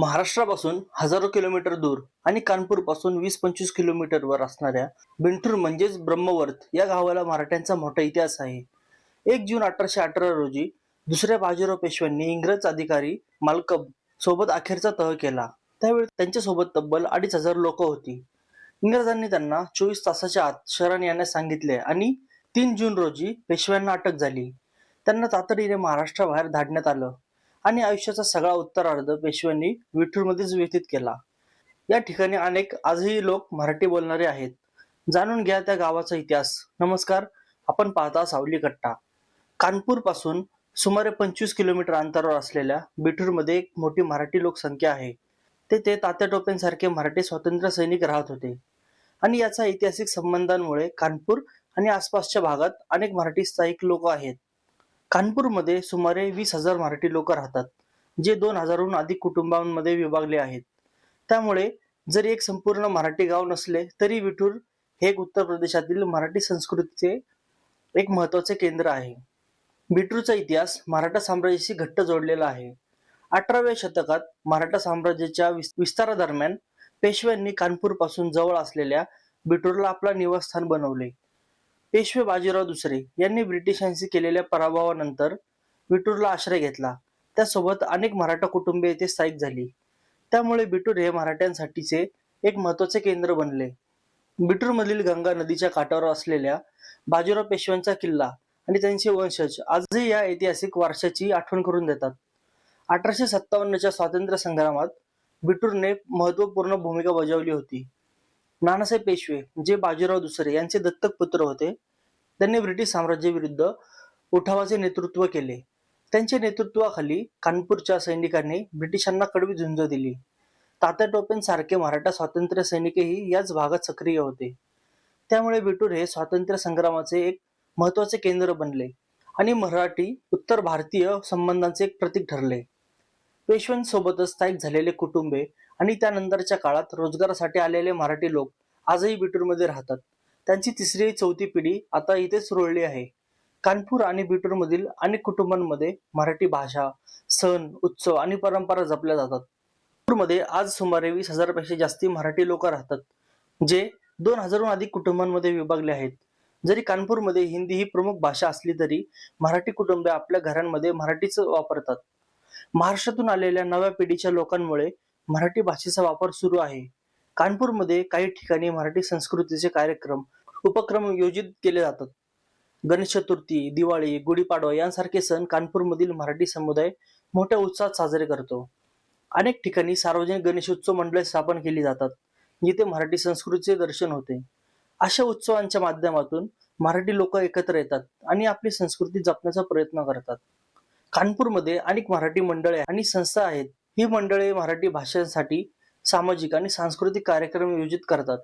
महाराष्ट्रापासून हजारो किलोमीटर दूर आणि कानपूरपासून वीस पंचवीस किलोमीटरवर असणाऱ्या बिंठूर म्हणजेच ब्रह्मवर्त या गावाला मराठ्यांचा मोठा इतिहास आहे. एक जून अठराशे अठरा रोजी दुसऱ्या बाजीराव पेशव्यांनी इंग्रज अधिकारी मालकब सोबत अखेरचा तह केला. त्यावेळी त्यांच्यासोबत तब्बल अडीच हजार लोक होती. इंग्रजांनी त्यांना चोवीस तासाच्या आत शरण येण्यास सांगितले आणि तीन जून रोजी पेशव्यांना अटक झाली. त्यांना तातडीने महाराष्ट्राबाहेर धाडण्यात आलं. आणि आयुष्याचा सगळा उत्तरार्ध पेशव्यांनी विठूरमध्येच व्यतीत केला. या ठिकाणी अनेक आजही लोक मराठी बोलणारे आहेत. जाणून घ्या त्या गावाचा इतिहास. नमस्कार आपण पाहता सावली कट्टा कानपूरपासून सुमारे पंचवीस किलोमीटर अंतरावर असलेल्या बिठूरमध्ये एक मोठी मराठी लोकसंख्या आहे. तेथे तात्या टोपेंसारखे मराठी स्वातंत्र्य सैनिक राहत होते. आणि याचा ऐतिहासिक संबंधांमुळे कानपूर आणि आसपासच्या भागात अनेक मराठी स्थायिक लोक आहेत. कानपूरमध्ये सुमारे वीस हजार मराठी लोक राहतात जे दोन हजारहून अधिक कुटुंबांमध्ये विभागले आहेत. त्यामुळे जरी एक संपूर्ण मराठी गाव नसले तरी विठूर हे एक उत्तर प्रदेशातील मराठी संस्कृतीचे एक महत्त्वाचे केंद्र आहे. बिठूरचा इतिहास मराठा साम्राज्याशी घट्ट जोडलेला आहे. अठराव्या शतकात मराठा साम्राज्याच्या विस्तारादरम्यान पेशव्यांनी कानपूरपासून जवळ असलेल्या बिठूरला आपला निवासस्थान बनवले. पेशवे बाजीराव दुसरे यांनी ब्रिटिशांशी केलेल्या पराभवानंतर विटूरला आश्रय घेतला. त्यासोबत अनेक मराठा कुटुंबे येथे स्थायिक झाली. त्यामुळे बिटूर हे मराठ्यांसाठीचे एक महत्त्वाचे केंद्र बनले. बिटूरमधील गंगा नदीच्या काठावर असलेल्या बाजीराव पेशव्यांचा किल्ला आणि त्यांचे वंशज आजही या ऐतिहासिक वारशाची आठवण करून देतात. अठराशे सत्तावन्नच्या स्वातंत्र्य संग्रामात बिटूरने महत्त्वपूर्ण भूमिका बजावली होती. नानासाहेब पेशवे जे बाजीराव दुसरे यांचे दत्तक पुत्र होते त्यांनी ब्रिटिश साम्राज्याविरुद्ध उठावाचे नेतृत्व केले. त्यांच्या नेतृत्वाखाली कानपूरच्या सैनिकांनी ब्रिटिशांना कडवी झुंज दिली. तात्या टोपेंसारखे मराठा स्वातंत्र्य सैनिकही याच भागात सक्रिय होते. त्यामुळे बिटूर हे स्वातंत्र्य संग्रामाचे एक महत्त्वाचे केंद्र बनले आणि मराठी उत्तर भारतीय संबंधांचे एक प्रतीक ठरले. पेशव्यांसोबतच स्थायिक झालेले कुटुंबे आणि त्यानंतरच्या काळात रोजगारासाठी आलेले मराठी लोक आजही बिटूरमध्ये राहतात. त्यांची तिसरी चौथी पिढी आता इथेच रुळली आहे. कानपूर आणि बिटूरमधील अनेक कुटुंबांमध्ये मराठी भाषा सण उत्सव आणि परंपरा जपल्या जातात. मध्ये आज सुमारे वीस हजारपेक्षा जास्ती मराठी लोक राहतात जे दोन हजारहून अधिक कुटुंबांमध्ये विभागले आहेत. जरी कानपूरमध्ये हिंदी ही प्रमुख भाषा असली तरी मराठी कुटुंबे आपल्या घरांमध्ये मराठीच वापरतात. महाराष्ट्रातून आलेल्या नव्या पिढीच्या लोकांमुळे मराठी भाषेचा वापर सुरू आहे. कानपूरमध्ये काही ठिकाणी मराठी संस्कृतीचे कार्यक्रम उपक्रम योजित केले जातात. गणेश चतुर्थी दिवाळी गुढीपाडवा यांसारखे सण कानपूरमधील मराठी समुदाय मोठ्या उत्साहात साजरे करतो. अनेक ठिकाणी सार्वजनिक गणेशोत्सव मंडळे स्थापन केली जातात जिथे मराठी संस्कृतीचे दर्शन होते. अशा उत्सवांच्या माध्यमातून मराठी लोक एकत्र येतात आणि आपली संस्कृती जपण्याचा प्रयत्न करतात. कानपूरमध्ये अनेक मराठी मंडळे आणि संस्था आहेत ही मंडळे मराठी भाषांसाठी सामाजिक आणि सांस्कृतिक कार्यक्रम आयोजित करतात.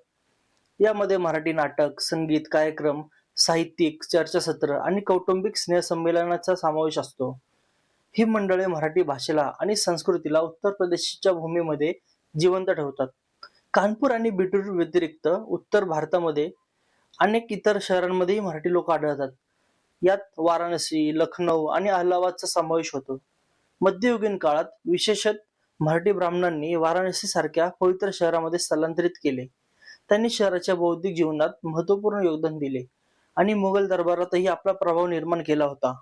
यामध्ये मराठी नाटक संगीत कार्यक्रम साहित्यिक चर्चासत्र आणि कौटुंबिक स्नेहसंमेलनाचा समावेश असतो. ही मंडळे मराठी भाषेला आणि संस्कृतीला उत्तर प्रदेशच्या भूमीमध्ये जिवंत ठेवतात. कानपूर आणि बिटूर व्यतिरिक्त उत्तर भारतामध्ये अनेक इतर शहरांमध्येही मराठी लोक आढळतात. यात वाराणसी लखनौ आणि अहलाबादचा समावेश होतो. मध्ययुगीन काळात विशेषत मराठी ब्राह्मणांनी वाराणसी सारख्या पवित्र शहरामध्ये स्थलांतरित केले. त्यांनी शहराच्या बौद्धिक जीवनात महत्त्वपूर्ण योगदान दिले आणि मुघल दरबारातही आपला प्रभाव निर्माण केला होता.